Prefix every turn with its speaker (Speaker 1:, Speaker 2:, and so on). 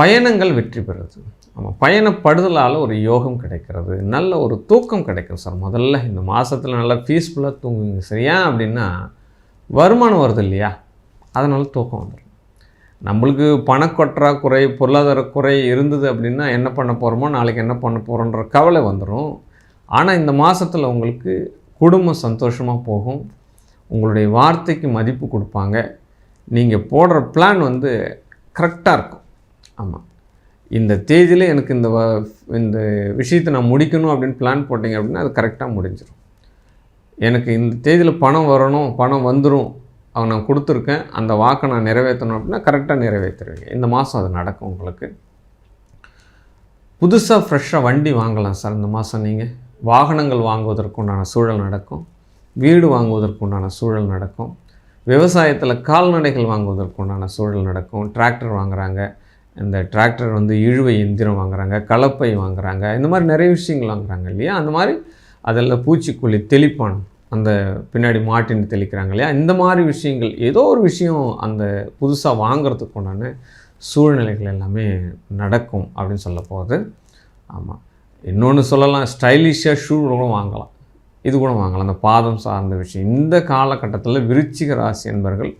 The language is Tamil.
Speaker 1: பயணங்கள் வெற்றி பெறுது. ஆமாம் பயணப்படுதலால் ஒரு யோகம் கிடைக்கிறது. நல்ல ஒரு தூக்கம் கிடைக்கும் சார் முதல்ல இந்த மாதத்தில் நல்லா பீஸ்ஃபுல்லாக தூங்குவீங்க. சரியா அப்படின்னா வருமானம் வருது இல்லையா? அதனால் தூக்கம் வந்துடும் நம்மளுக்கு பணக்கொற்றாக்குறை பொருளாதார குறை இருந்தது அப்படின்னா என்ன பண்ண போகிறோமோ நாளைக்கு என்ன பண்ண போகிறோன்ற கவலை வந்துடும் ஆனால் இந்த மாதத்தில் உங்களுக்கு குடும்பம் சந்தோஷமாக போகும். உங்களுடைய வார்த்தைக்கு மதிப்பு கொடுப்பாங்க. நீங்கள் போடுற பிளான் வந்து கரெக்டாக இருக்கும். ஆமாம் இந்த தேதியில் எனக்கு இந்த வ- இந்த விஷயத்தை நான் முடிக்கணும் அப்படின்னு பிளான் போட்டிங்க அப்படின்னா அது கரெக்டாக முடிஞ்சிடும் எனக்கு இந்த தேதியில் பணம் வரணும் பணம் வந்துடும் அவன் நான் கொடுத்துருக்கேன். அந்த வாக்கை நான் நிறைவேற்றணும் அப்படின்னா கரெக்டாக நிறைவேற்றுருவீங்க. இந்த மாதம் அது நடக்கும் உங்களுக்கு. புதுசாக ஃப்ரெஷ்ஷாக வண்டி வாங்கலாம் சார் இந்த மாதம் நீங்கள் வாகனங்கள் வாங்குவதற்குண்டான சூழல் நடக்கும். வீடு வாங்குவதற்குண்டான சூழல் நடக்கும். விவசாயத்தில் கால்நடைகள் வாங்குவதற்குண்டான சூழல் நடக்கும். டிராக்டர் வாங்குகிறாங்க இந்த டிராக்டர் வந்து இழுவை எந்திரம் வாங்குறாங்க கலப்பை வாங்குறாங்க இந்த மாதிரி நிறைய விஷயங்கள் வாங்குறாங்க இல்லையா? அந்த மாதிரி அதில் பூச்சிக்கொல்லி தெளிப்பான் அந்த பின்னாடி மாட்டின்னு தெளிக்கிறாங்க இல்லையா? இந்த மாதிரி விஷயங்கள் ஏதோ ஒரு விஷயம் அந்த புதுசாக வாங்குறதுக்கு உண்டான சூழ்நிலைகள் எல்லாமே நடக்கும் அப்படின்னு சொல்ல போகுது. ஆமாம் இன்னொன்று சொல்லலாம் ஸ்டைலிஷாக ஷூ கூட வாங்கலாம். இது கூட வாங்கலாம். அந்த பாதம் சார்ந்த விஷயம். இந்த காலகட்டத்தில் விருச்சிக ராசி என்பர்கள்